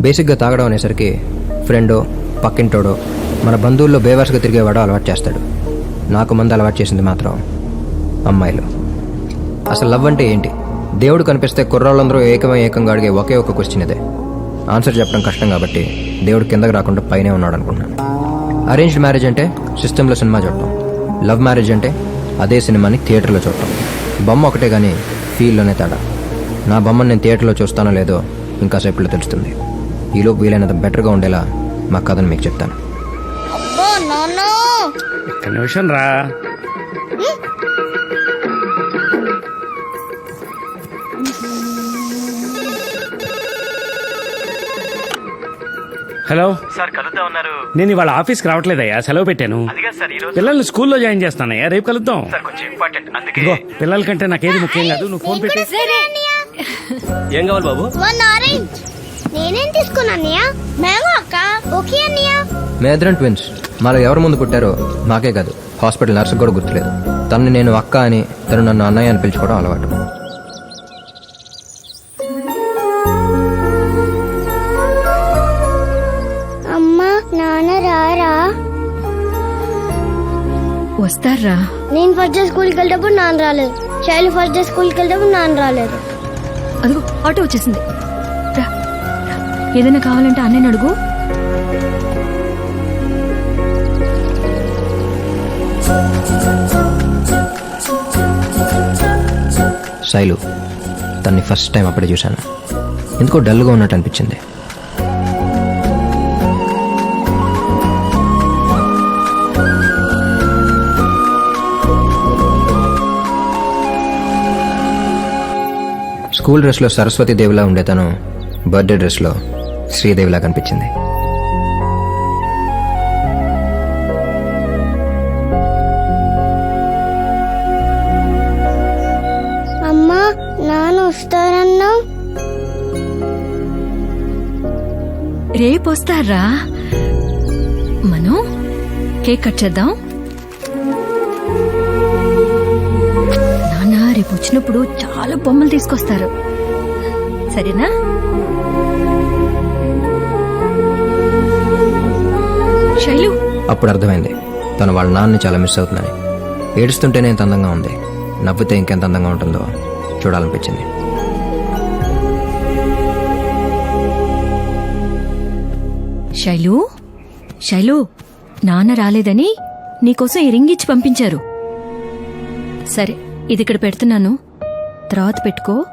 బేసిక్గా తాగడం అనేసరికి ఫ్రెండో పక్కింటోడో మన బంధువుల్లో బేవర్స్గా తిరిగేవాడో అలవాటు చేస్తాడు. నాకు మంది అలవాటు చేసింది మాత్రం అమ్మాయిలు. అసలు లవ్ అంటే ఏంటి? దేవుడు కనిపిస్తే కుర్రాళ్ళందరూ ఏకమై ఏకంగా అడిగే ఒకే ఒక క్వశ్చన్ ఇదే. ఆన్సర్ చెప్పడం కష్టం కాబట్టి దేవుడు కిందకి రాకుండా పైనే ఉన్నాడు అనుకుంటున్నాను అరేంజ్డ్ మ్యారేజ్ అంటే సిస్టంలో సినిమా చూడటం. లవ్ మ్యారేజ్ అంటే అదే సినిమాని థియేటర్లో చూడటం. బొమ్మ ఒకటే కానీ ఫీల్లోనే తేడా. నా బొమ్మను నేను థియేటర్లో చూస్తానో లేదో ఇంకా సేపులో తెలుస్తుంది. ఈలోపు వీలైనంత బెటర్గా ఉండేలా మా కథను మీకు చెప్తాను. ఒక్క నిమిషం రా. హలో. సార్ కలుద్దాం ఉన్నారు నేను ఇవాళ ఆఫీస్కి రావట్లేదయ్యా సెలవు పెట్టాను. అదిగా సార్ ఈ రోజు పిల్లల్ని స్కూల్లో జాయిన్ చేస్తానయ్యా రేపు కలుద్దాం. సార్ కొంచెం ఇంపార్టెంట్ అందుకే ఇదిగో పిల్లల కంటే నాకేది ముఖ్యం కాదు నువ్వు ఫోన్ పెట్టి. ఏం కావాలి బాబు? వన్ ఆరెంజ్ నేనేం తీసుకున్నా అన్నయ్య? మ్యాంగో అక్క? ఓకే అన్నయ్య. మేద్రన్ ట్విన్స్ మాలో ఎవరు ముందు పుట్టారో మాకే కాదు. హాస్పిటల్ నర్సు కూడా గుర్తులేదు. తనని నేను అక్క అని తను నన్ను అన్నయ్య అని పిలుచుకోవడం అలవాటు. అమ్మా నాన్న రారా? వస్తారా? నేను ఫస్ట్ డే స్కూల్కి వెళ్ళేటప్పుడు నాన్న రాలేదు. శైలు ఫస్ట్ డే స్కూల్కి వెళ్ళేటప్పుడు నాన్న రాలేదు. అదిగో ఆటో వచ్చేసింది. ఏదైనా కావాలంటే అన్నయ్యని అడుగు. శైలు తన్ని ఫస్ట్ టైం అప్పుడే చూశాను. ఎందుకో డల్గా ఉన్నట్టు అనిపించింది. స్కూల్ డ్రెస్లో సరస్వతి దేవిలా ఉండే తను బర్త్డే డ్రెస్లో శ్రీదేవిలా కనిపించింది. అమ్మా నాన్న వస్తారన్నా? రేపు వస్తారా మనం కేక్ కట్ చేద్దాం. నాన్న రేపు వచ్చినప్పుడు చాలా బొమ్మలు తీసుకొస్తారు. సరేనా? అప్పుడు అర్థమైంది. తను వాళ్ళ నాన్నని చాలా మిస్ అవుతుందని. ఏడుస్తుంటేనే ఎంత అందంగా ఉంది. నవ్వితే ఇంకెంత అందంగా ఉంటుందో చూడాలనిపించింది. శైలు? శైలు నాన్న రాలేదని నీకోసం ఈ రింగ్ ఇచ్చి పంపించారు. సరే ఇది ఇక్కడ పెడుతున్నాను. తర్వాత పెట్టుకో.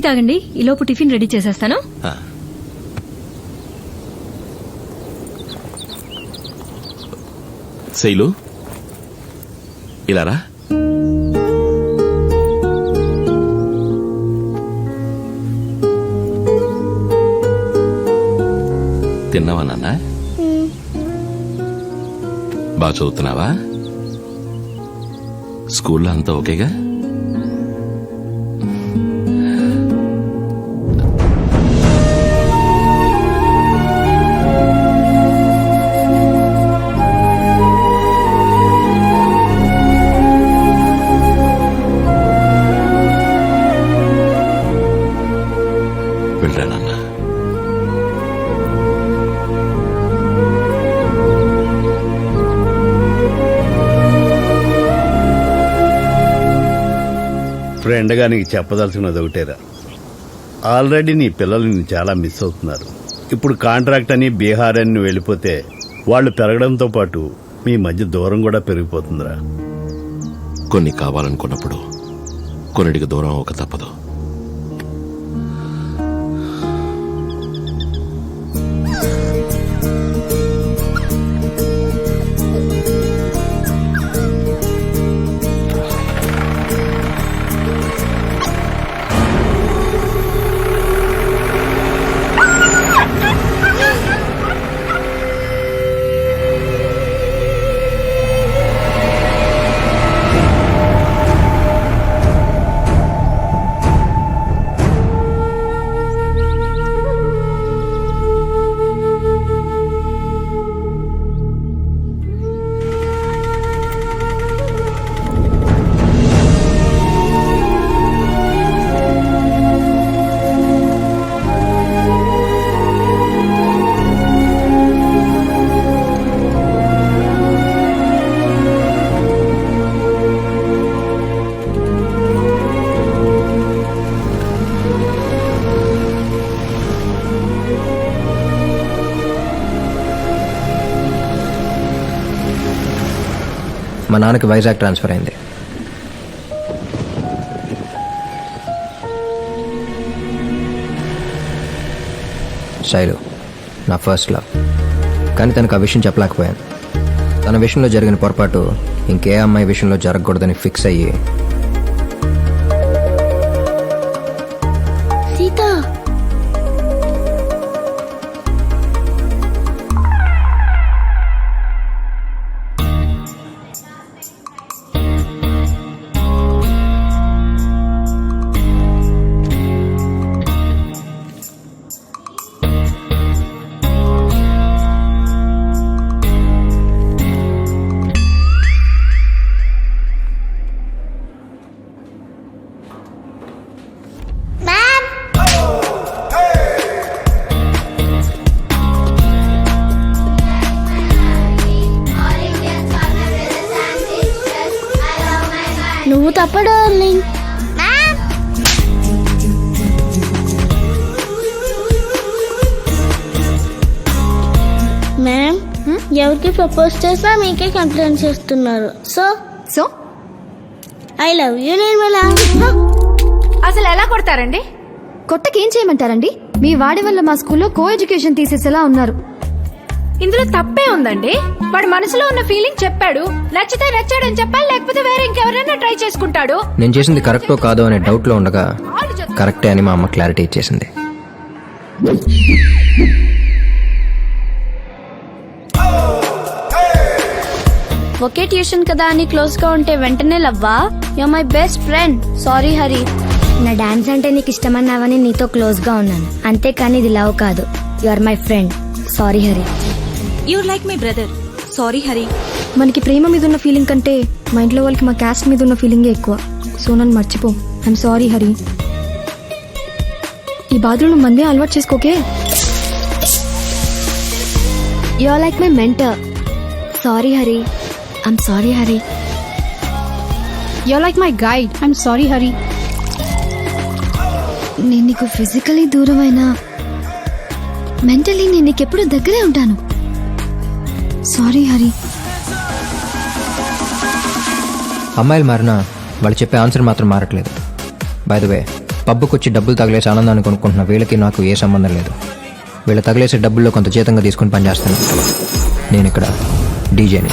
తాగండి. ఈ లోపు టిఫిన్ రెడీ చేసేస్తాను. శైలు ఇలా రా. తిన్నావా నాన్న? బాగా చదువుతున్నావా? స్కూల్లో అంతా ఓకేగా? ఫ్రెండ్గా నీకు చెప్పదలుచుకున్నది ఒకటేరా. ఆల్రెడీ నీ పిల్లలు చాలా మిస్ అవుతున్నారు. ఇప్పుడు కాంట్రాక్ట్ అని బీహార్ అని వెళ్ళిపోతే వాళ్ళు పెరగడంతో పాటు మీ మధ్య దూరం కూడా పెరిగిపోతుందిరా. కొన్ని కావాలనుకున్నప్పుడు కొన్నిటికి దూరం ఒక తప్పదు. నాన్నకి వైజాగ్ ట్రాన్స్ఫర్ అయింది. శైలు నా ఫస్ట్ లవ్. కానీ తనకు ఆ విషయం చెప్పలేకపోయాను. తన విషయంలో జరిగిన పొరపాటు ఇంకే అమ్మాయి విషయంలో జరగకూడదని ఫిక్స్ అయ్యి మ్యామ్ ఎవరికి ప్రపోజ్ చేసినా మీకే కంప్లైంట్ చేస్తున్నారు. So so I love you Nirmala అసలు ఎలా కొడతారండి? కొట్టకేం చేయమంటారండి? మీ వాడి వల్ల మా స్కూల్లో కో ఎడ్యుకేషన్ తీసేసేలా ఉన్నారు. ఇందులో తప్పే ఉందండి. వాడి మనసులో ఉన్న ఫీలింగ్ చెప్పాడు నచ్చితే నచ్చాడని చెప్పాలి లేకపోతే వేరే ఇంకెవరైనా ట్రై చేసుకుంటాడు. నేను చేసింది కరెక్టో కాదో అనే డౌట్లో ఉండగా కరెక్టే అని మా అమ్మ క్లారిటీ ఇచ్చేసింది. ఒకే ట్యూషన్ కదా అని క్లోజ్గా ఉంటే వెంటనే లవ్వా? You my best friend sorry Hari నా డాన్స్ అంటే నీకు ఇష్టమన్నావని నీతో క్లోజ్గా ఉన్నాను. అంతేకాని ఇది లవ్ కాదు. You are my friend sorry Hari you like my brother sorry Hari మనకి ప్రేమ మీద ఉన్న ఫీలింగ్ కంటే మా ఇంట్లో వాళ్ళకి మా క్యాస్ట్ మీద ఉన్న ఫీలింగే ఎక్కువ. సో నన్ను మర్చిపో. ఐఎమ్ సారీ హరి ఈ బాధలు నువ్వు మందే అలవాటు చేసుకోకే you are like my mentor sorry Hari I'm sorry Hari you like my guide I'm sorry Hari నేను నీకు ఫిజికలీ దూరమైనా మెంటలీ నేను నీకు ఎప్పుడు దగ్గరే ఉంటాను. సారీ హరి అమ్మాయిలు మారినా వాళ్ళు చెప్పే ఆన్సర్ మాత్రం మారట్లేదు. బై ద వే పబ్బుకి వచ్చి డబ్బులు తగిలేసి ఆనందాన్ని కొనుక్కుంటున్న వీళ్ళకి నాకు ఏ సంబంధం లేదు. వీళ్ళ తగిలేసే డబ్బుల్లో కొంత జీతంగా తీసుకుని పనిచేస్తాను నేను ఇక్కడ డీజేని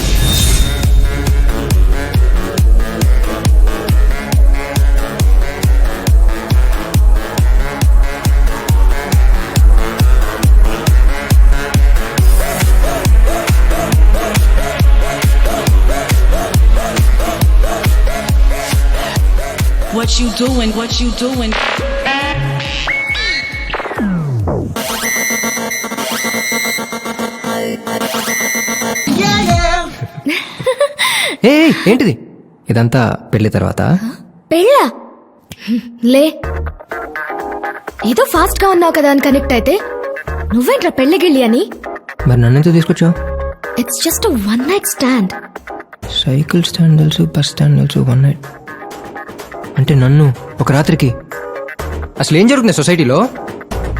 What you doing? What you doing? ఏ ఏంటిది? ఇదంతా పెళ్ళి తర్వాత? పెళ్ళా? లే. ఏదో ఫాస్ట్గా ఉన్నావు కదా అని కనెక్ట్ అయితే. నువ్వేంట్రా పెళ్ళి గిళ్ళి అని? మరి నన్ను ఎందుకు తీసుకొచ్చావు? It's just one night stand cycle stand తెలుసు బస్ స్టాండ్ తెలుసు వన్ నైట్ అంటే నన్ను ఒక రాత్రికి. అసలు ఏం జరుగుతుంది సొసైటీలో?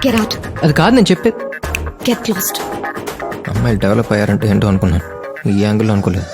గెట్ అవుట్ అది కాదు నేను చెప్పేది. గెట్ లాస్ట్ అమ్మాయిలు డెవలప్ అయ్యారంటే ఏంటో అనుకున్నాను. ఈ యాంగిల్లో అనుకోలేదు.